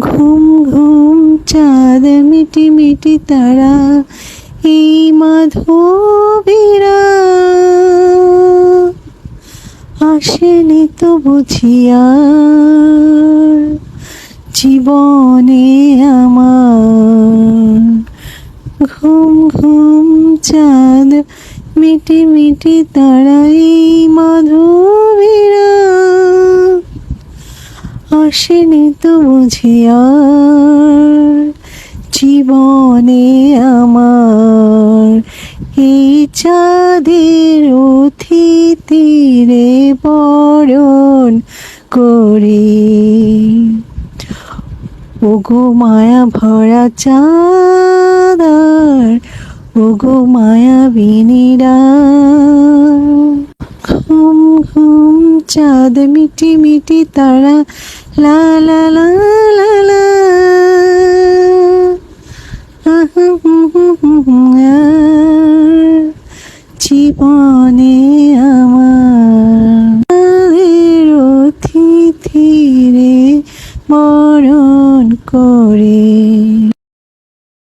ঘুম ঘুম চাঁদ মিটি মিটি তারা, এই মাধবীরা। আসেনি তো বুঝিয়া জীবনে আমার। ঘুম ঘুম চাঁদ মিটি মিটি তারাই মাধবীরা আসেনি তো বুঝিয়া জীবনে আমার এই চাঁদের অতিথিরে বরণ করি। ওগো মায়া ভরা চাঁদার ওগো মায়া বিনিরা চাঁদ মিটি মিটি তারা লা লা লা লা লা। জীবনে আমার অতিথিরে মরণ করে।